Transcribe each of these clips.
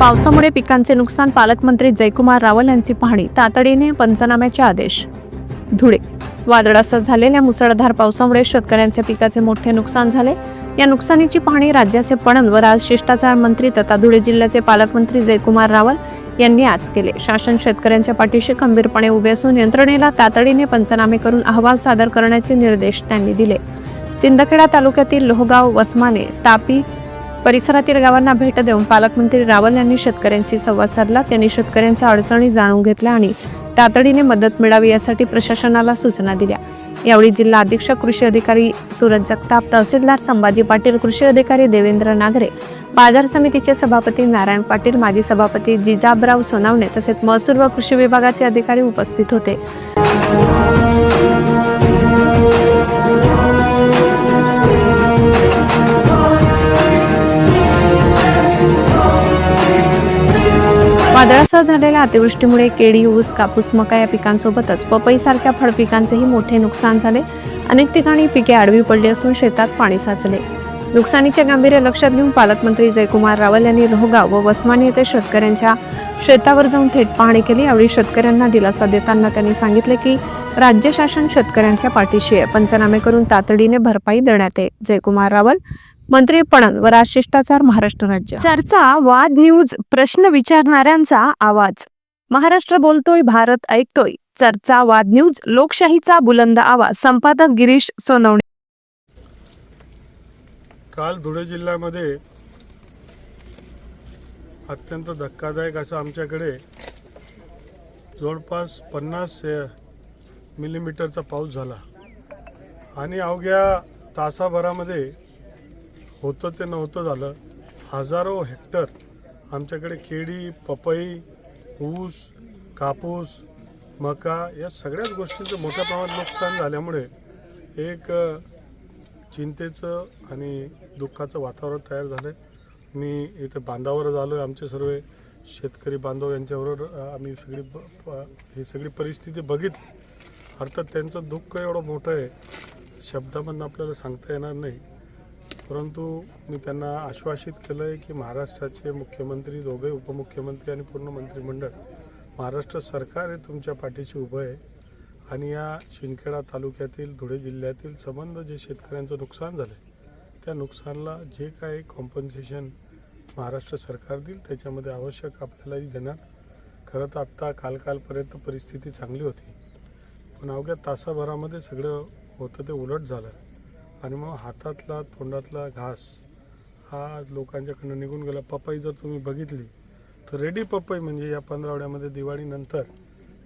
पावसामुळे पिकांचे नुकसान पालकमंत्री जयकुमार रावल यांची पाहणी तातडीने पंचनाम्याचे आदेश. धुळे. वादळासह झालेल्या मुसळधार पावसामुळे शेतकऱ्यांच्या पिकाचे मोठे नुकसान झाले. या नुकसानीची पाहणी राज्याचे पणन व राज शिष्टाचार मंत्री तथा धुळे जिल्ह्याचे पालकमंत्री जयकुमार रावल यांनी आज केले. शासन शेतकऱ्यांच्या पाठीशी खंबीरपणे उभे असून यंत्रणेला तातडीने पंचनामे करून अहवाल सादर करण्याचे निर्देश त्यांनी दिले. सिंदखेडा तालुक्यातील लोहगाव वसमाने तापी परिसरातील गावांना भेट देऊन पालकमंत्री रावल यांनी शेतकऱ्यांशी संवाद साधला. त्यांनी शेतकऱ्यांच्या अडचणी जाणून घेतल्या आणि तातडीने मदत मिळावी यासाठी प्रशासनाला सूचना दिल्या. यावेळी जिल्हा अधीक्षक कृषी अधिकारी सूरज जगताप तहसीलदार संभाजी पाटील कृषी अधिकारी देवेंद्र नागरे बाजार समितीचे सभापती नारायण पाटील माजी सभापती जिजाबराव सोनावणे तसेच महसूल व कृषी विभागाचे अधिकारी उपस्थित होते. वादळासह झालेल्या अतिवृष्टीमुळे केळी ऊस कापूस मका या पिकांसोबतच पपईसारख्या फळपिकांचेही मोठे नुकसान झाले. अनेक ठिकाणी पिके आडवी पडली असून शेतात पाणी साचले. नुकसानीचे गांभीर्य लक्षात घेऊन पालकमंत्री जयकुमार रावल यांनी रोहगाव व वसमानी येथे शेतकऱ्यांच्या शेतावर जाऊन थेट पाहणी केली. यावेळी शेतकऱ्यांना दिलासा देताना त्यांनी सांगितले की राज्य शासन शेतकऱ्यांच्या पाठीशी आहे. पंचनामे करून तातडीने भरपाई देण्यात येईल. जयकुमार रावल मंत्री पणन व राजशिष्टाचार महाराष्ट्र राज्य. चर्चा वाद न्यूज प्रश्न विचारणाऱ्यांचा आवाज. महाराष्ट्र बोलतोय भारत ऐकतोय. चर्चा वाद न्यूज लोकशाहीचा बुलंद आवाज. संपादक गिरीश सोनवणे. काल धुळे जिल्ह्यामध्ये अत्यंत धक्कादायक असं आमच्याकडे जवळपास पन्नास मिलीमीटरचा पाऊस झाला. आणि अवघ्या तासाभरामध्ये होतं ते नव्हतं झालं. हजारो हेक्टर आमच्याकडे केळी पपई ऊस कापूस मका या सगळ्याच गोष्टींचं मोठ्या प्रमाणात नुकसान झाल्यामुळे एक चिंतेचं आणि दुःखाचं वातावरण तयार झालं मी इथे बांधावर झालो आहे आमचे सर्व शेतकरी बांधव यांच्याबरोबर आम्ही सगळी ही सगळी परिस्थिती बघितली. अर्थात त्यांचं दुःख एवढं मोठं आहे शब्दामधनं आपल्याला सांगता येणार नाही. परंतु मी त्यांना आश्वासित केलं आहे की महाराष्ट्राचे मुख्यमंत्री दोघे उपमुख्यमंत्री आणि पूर्ण मंत्रिमंडळ महाराष्ट्र सरकार हे तुमच्या पाठीशी उभं आहे आणि या शिंदखेडा तालुक्यातील धुळे जिल्ह्यातील संबंध जे शेतकऱ्यांचं नुकसान झालं आहे त्या नुकसानला जे काही कॉम्पन्सेशन महाराष्ट्र सरकार देईल त्याच्यामध्ये आवश्यक आपल्यालाही देणार. खरं तर आत्ता काल कालपर्यंत परिस्थिती चांगली होती. पण अवघ्या तासाभरामध्ये सगळं होतं ते उलट झालं. आणि मग हातातला तोंडातला घास हा लोकांच्याकडनं निघून गेला. पपई जर तुम्ही बघितली तर रेडी पपई म्हणजे या पंधरावड्यामध्ये दिवाळीनंतर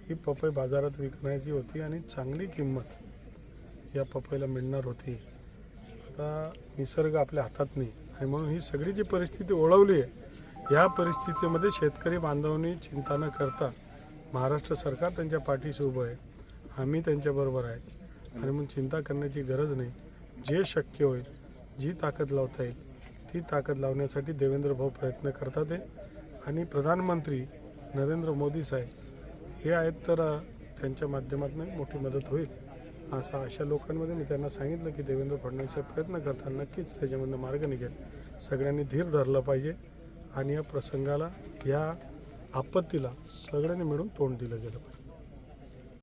ही पपई बाजारात विकण्याची होती आणि चांगली किंमत या पपईला मिळणार होती. आता निसर्ग आपल्या हातात नाही. आणि म्हणून ही सगळी जी परिस्थिती ओळवली आहे या परिस्थितीमध्ये शेतकरी बांधवांनी चिंता न करता महाराष्ट्र सरकार त्यांच्या पाठीशी उभं आहे. आम्ही त्यांच्याबरोबर आहे. आणि मग चिंता करण्याची गरज नाही. जे शक्य होईल जी ताकद लावता येईल ती ताकद लावण्यासाठी देवेंद्र भाऊ प्रयत्न करतात आहे आणि प्रधानमंत्री नरेंद्र मोदी साहेब हे आहेत तर त्यांच्या माध्यमातून मोठी मदत होईल असं अशा लोकांमध्ये मी त्यांना सांगितलं की देवेंद्र फडणवीस साहेब प्रयत्न करतात नक्कीच त्याच्यामधनं मार्ग निघेल. सगळ्यांनी धीर धरलं पाहिजे आणि या प्रसंगाला या आपत्तीला सगळ्यांनी मिळून तोंड दिलं गेलं पाहिजे.